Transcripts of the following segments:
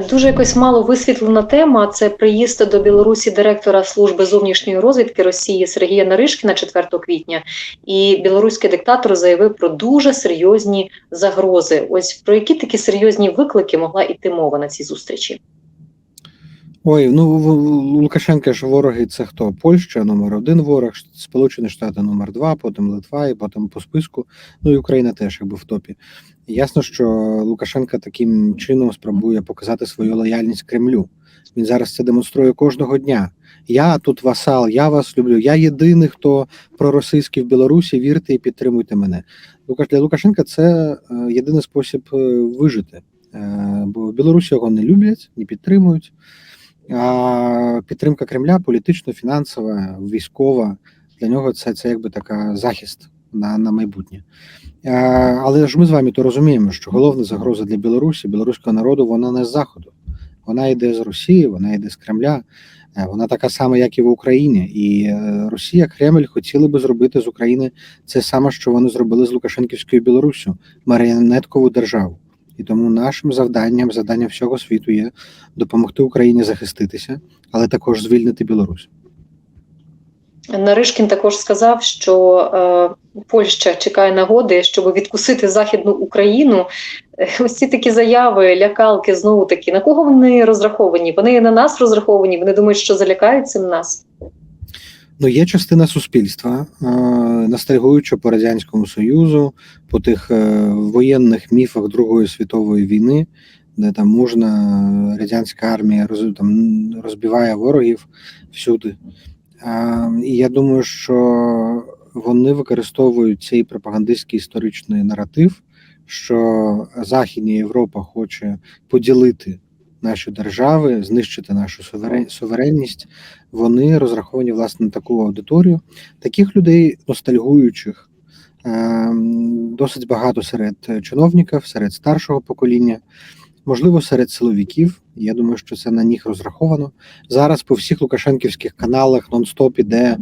Дуже якось мало висвітлена тема. Це приїзд до Білорусі директора служби зовнішньої розвідки Росії Сергія Наришкіна 4 квітня. І білоруський диктатор заявив про дуже серйозні загрози. Ось про які такі серйозні виклики могла йти мова на цій зустрічі? Ой, ну Лукашенка ж вороги це хто? Польща номер один ворог, Сполучені Штати номер два, потім Литва, і потім по списку. Ну і Україна теж якби в топі. Ясно, що Лукашенка таким чином спробує показати свою лояльність Кремлю. Він зараз це демонструє кожного дня. Я тут васал, я вас люблю. Я єдиний, хто проросійський в Білорусі. Вірте і підтримуйте мене. Для Лукашенка це е, єдиний спосіб е, вижити, Е, бо Білорусі його не люблять, не підтримують. Підтримка Кремля політично, фінансова, військова для нього це, це якби така захист на, на майбутнє. Але ж ми з вами то розуміємо, що головна загроза для Білорусі, білоруського народу, вона не з заходу. Вона йде з Росії, вона йде з Кремля. Е, Вона така сама, як і в Україні. І е, Росія, Кремль хотіли би зробити з України це саме, що вони зробили з Лукашенківською Білоруссю, маріонеткову державу. І тому нашим завданням, завданням всього світу є допомогти Україні захиститися, але також звільнити Білорусь. Наришкін також сказав, що е, Польща чекає нагоди, щоб відкусити Західну Україну. Е, Ось ці такі заяви, лякалки, знову таки, на кого вони розраховані? Вони на нас розраховані, вони думають, що залякають цим нас. Ну, є частина суспільства, е, ностальгуючи по радянському союзу, по тих е, воєнних міфах Другої світової війни, де там можна радянська армія роз, там, розбиває ворогів всюди. Е, і я думаю, що вони використовують цей пропагандистський історичний наратив, що Західня Європа хоче поділити наші держави, знищити нашу суверен- суверенність. Вони розраховані власне на таку аудиторію. Таких людей, ностальгуючих, ем, досить багато серед чиновників, серед старшого покоління, можливо, серед силовиків. Я думаю, що це на них розраховано. Зараз по всіх лукашенківських каналах нон-стоп іде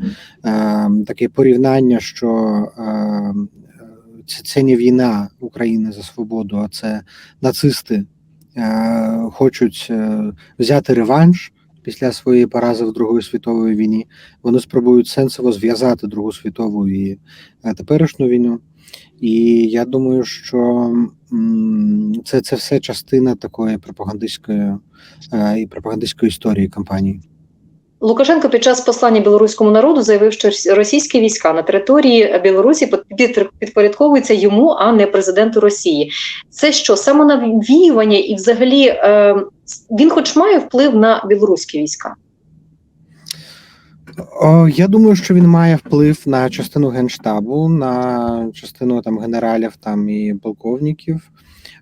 ем, таке порівняння, що ем, це, це не війна України за свободу, а це нацисти е, хочуть е, взяти реванш після своєї порази в Другої світової війні. Вони спробують сенсово зв'язати Другу світову і е, теперішню війну. І я думаю, що це, це все частина такої пропагандистської е, і пропагандистської історії кампанії. Лукашенко під час послання білоруському народу заявив, що російські війська на території Білорусі під- підпорядковуються йому, а не президенту Росії. Це що самонавіювання, і взагалі е, він, хоч має вплив на білоруські війська. Я думаю, що він має вплив на частину генштабу, на частину там генералів там і полковників,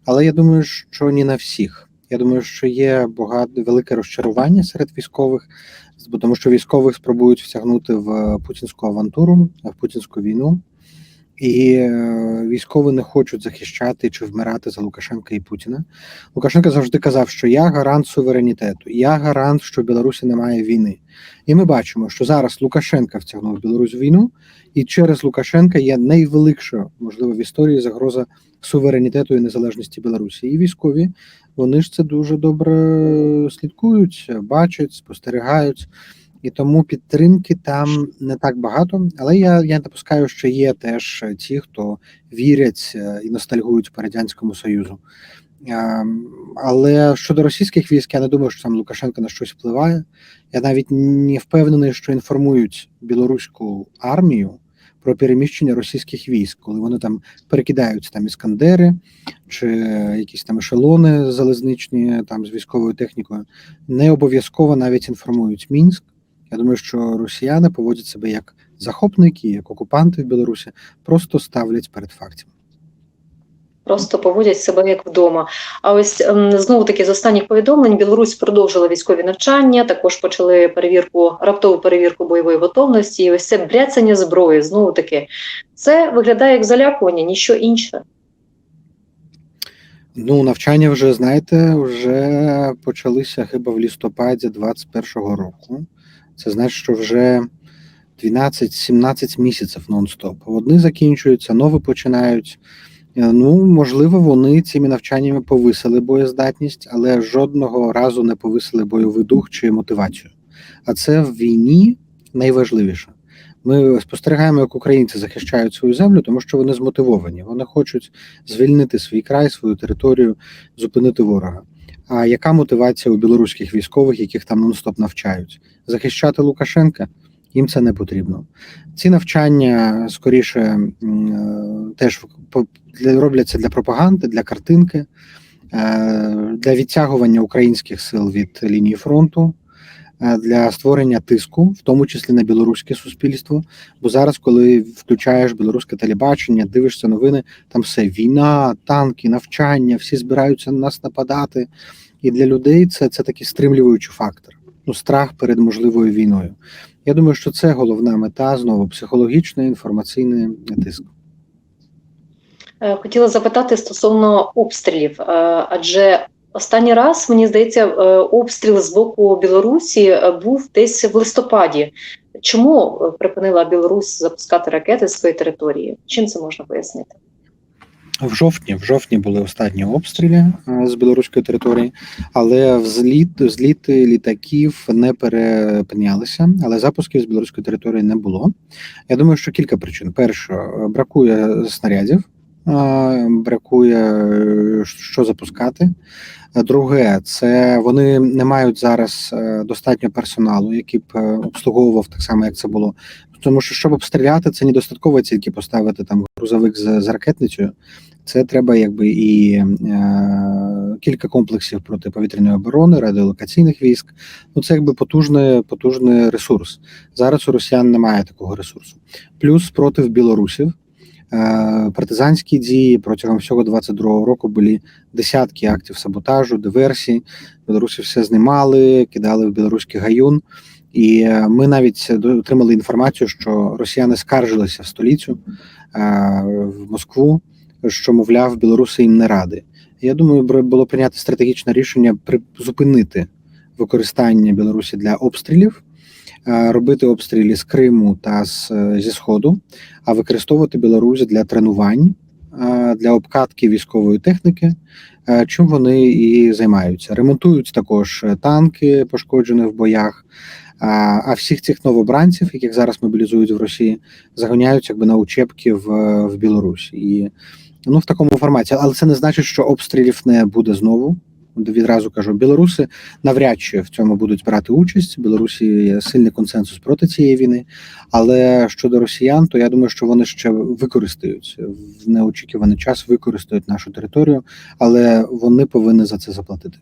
але я думаю, що не на всіх. Я думаю, що є багато велике розчарування серед військових, тому що військових спробують втягнути в путінську авантуру, в путінську війну, і е, військові не хочуть захищати чи вмирати за Лукашенка і Путіна. Лукашенко завжди казав, що я гарант суверенітету, я гарант, що в Білорусі немає війни. І ми бачимо, що зараз Лукашенка втягнув Білорусь в війну, і через Лукашенка є найвеликша, можливо, в історії загроза суверенітету і незалежності Білорусі. І військові вони ж це дуже добре слідкують, бачать, спостерігають. І тому підтримки там не так багато. Але я я допускаю, що є теж ті, хто вірять е, і ностальгують по радянському союзу. Е, Але щодо російських військ, я не думаю, що там Лукашенко на щось впливає. Я навіть не впевнений, що інформують білоруську армію про переміщення російських військ, коли вони там перекидаються там іскандери чи якісь там ешелони залізничні там з військовою технікою. Не обов'язково навіть інформують Мінськ. Я думаю, що росіяни поводять себе як захопники, як окупанти в Білорусі, просто ставлять перед фактами. Просто поводять себе як вдома. А ось ем, знову таки з останніх повідомлень Білорусь продовжила військові навчання. Також почали перевірку, раптову перевірку бойової готовності. І ось це бряцання зброї. Знову таки, це виглядає як залякування, ніщо інше. Ну, навчання вже знаєте, вже почалися хіба в листопаді 21-го року. Це значить, що вже 12-17 місяців нон-стоп. Одні закінчуються, нові починають. Е, Ну, можливо, вони цими навчаннями повисили боєздатність, але жодного разу не повисили бойовий дух чи мотивацію. А це в війні найважливіше. Ми спостерігаємо, як українці захищають свою землю, тому що вони змотивовані. Вони хочуть звільнити свій край, свою територію, зупинити ворога. А яка мотивація у білоруських військових, яких там нон-стоп навчають? Захищати Лукашенка? Їм це не потрібно. Ці навчання скоріше е, теж робляться для пропаганди, для картинки, е, для відтягування українських сил від лінії фронту, е, для створення тиску, в тому числі на білоруське суспільство. Бо зараз, коли включаєш білоруське телебачення, дивишся новини, там все війна, танки, навчання, всі збираються на нас нападати. І для людей це, це такий стримлюючий фактор. Ну, страх перед можливою війною. Я думаю, що це головна мета знову психологічний інформаційний тиск. Е, Хотіла запитати стосовно обстрілів, е, адже останній раз, мені здається, е, обстріл з боку Білорусі був десь в листопаді. Чому припинила Білорусь запускати ракети з своєї території? Чим це можна пояснити? В жовтні, в жовтні були останні обстріли е, з білоруської території, але взліт, зліти літаків не перепинялися, але запусків з білоруської території не було. Я думаю, що кілька причин: перше, бракує снарядів, е, бракує е, що запускати. Друге, це вони не мають зараз достатньо персоналу, який б обслуговував так само, як це було. Тому що щоб обстріляти, це недостатково тільки поставити там грузовик з, з ракетницею. Це треба якби і е, кілька комплексів протиповітряної оборони, радіолокаційних військ. Ну це якби потужний, потужний ресурс. Зараз у росіян немає такого ресурсу. Плюс проти білорусів. е, Партизанські дії протягом всього 22-го року були десятки актів саботажу, диверсій. Білорусі все знімали, кидали в білоруський гаюн. І е, ми навіть отримали інформацію, що росіяни скаржилися в столицю е, в Москву, що мовляв, білоруси їм не ради. Я думаю, було прийнято стратегічне рішення призупинити використання Білорусі для обстрілів, е, робити обстріли з Криму та з, е, зі Сходу, а використовувати Білорусь для тренувань, е, для обкатки військової техніки. Чим вони і займаються? Ремонтують також танки, пошкоджені в боях. А, всіх цих новобранців, яких зараз мобілізують в Росії, заганяють якби на учебки в, в Білорусь. І ну в такому форматі. Але це не значить, що обстрілів не буде знову. Відразу кажу, білоруси навряд чи в цьому будуть брати участь. Білорусі є сильний консенсус проти цієї війни. Але щодо росіян, то я думаю, що вони ще використають в неочікуваний час, використають нашу територію, але вони повинні за це заплатити.